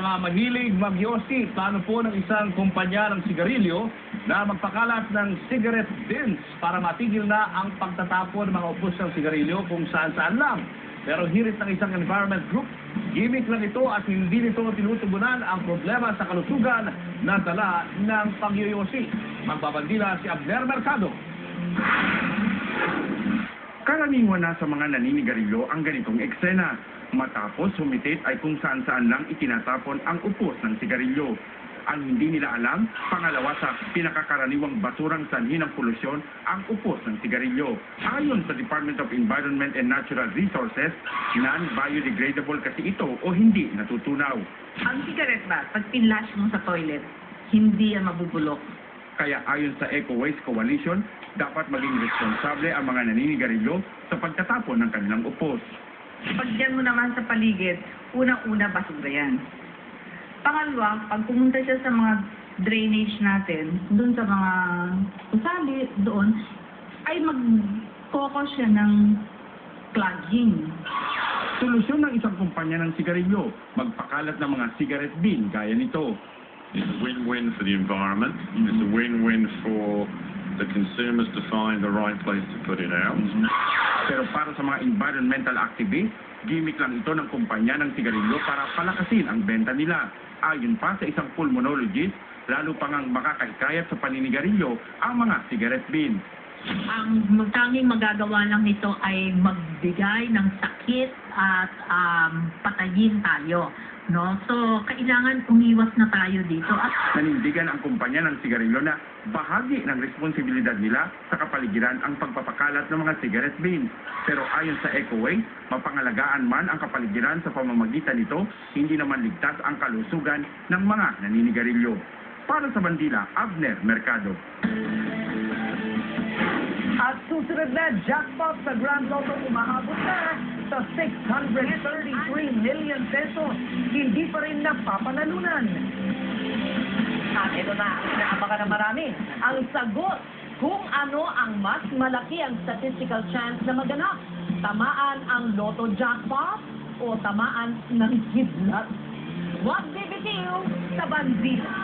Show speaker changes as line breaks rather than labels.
mga mahilig magyosi, plano po ng isang kumpanya ng sigarilyo na magpakalat ng cigarette bins para matigil na ang pagtatapon ng mga upos ng sigarilyo kung saan-saan lang. Pero hirit ng isang environment group, gimmick lang ito at hindi nito tinutugunan ang problema sa kalusugan na dala ng pagyoyosi. Magbabandila si Abner Mercado.
Karaniwan na sa mga naninigarilyo ang ganitong eksena. Matapos sumitit ay kung saan-saan lang itinatapon ang upos ng sigarilyo. Ang hindi nila alam, pangalawa sa pinakakaraniwang basurang sanhi ng polusyon, ang upos ng sigarilyo. Ayon sa Department of Environment and Natural Resources, non-biodegradable kasi ito o hindi natutunaw.
Ang cigarette ba, pag pinlash mo sa toilet, hindi yan mabubulok.
Kaya ayon sa Eco Waste Coalition, dapat maging responsable ang mga naninigarilyo sa pagtatapon ng kanilang upos.
Pag dyan mo naman sa paligid, unang-una basura yan. Pangalawa, pag pumunta siya sa mga drainage natin, doon sa mga usali, doon, ay mag-focus siya ng clogging.
Solusyon ng isang kumpanya ng sigarilyo, magpakalat ng mga cigarette bin gaya nito.
It's a win-win for the environment. It's a win-win for the consumers to find the right place to put it out.
Pero para sa mga environmental activists, gimmick lang ito ng kumpanya ng sigarilyo para palakasin ang benta nila. Ayon pa sa isang pulmonologist, lalo pang ang makakahikayat sa paninigarilyo ang mga cigarette bin.
ang tanging magagawa lang nito ay magbigay ng sakit at um, patayin tayo. No? So, kailangan umiwas na tayo dito. At
Nanindigan ang kumpanya ng sigarilyo na bahagi ng responsibilidad nila sa kapaligiran ang pagpapakalat ng mga cigarette bin. Pero ayon sa EcoWay, mapangalagaan man ang kapaligiran sa pamamagitan nito, hindi naman ligtas ang kalusugan ng mga naninigarilyo. Para sa Bandila, Abner Mercado.
At susunod na jackpot sa Grand Lotto umahabot na sa 633 million pesos. Hindi pa rin napapanalunan. At ito na, inaabangan na marami. Ang sagot kung ano ang mas malaki ang statistical chance na maganap. Tamaan ang Lotto jackpot o tamaan ng kidlat? What BBQ sa Bandila?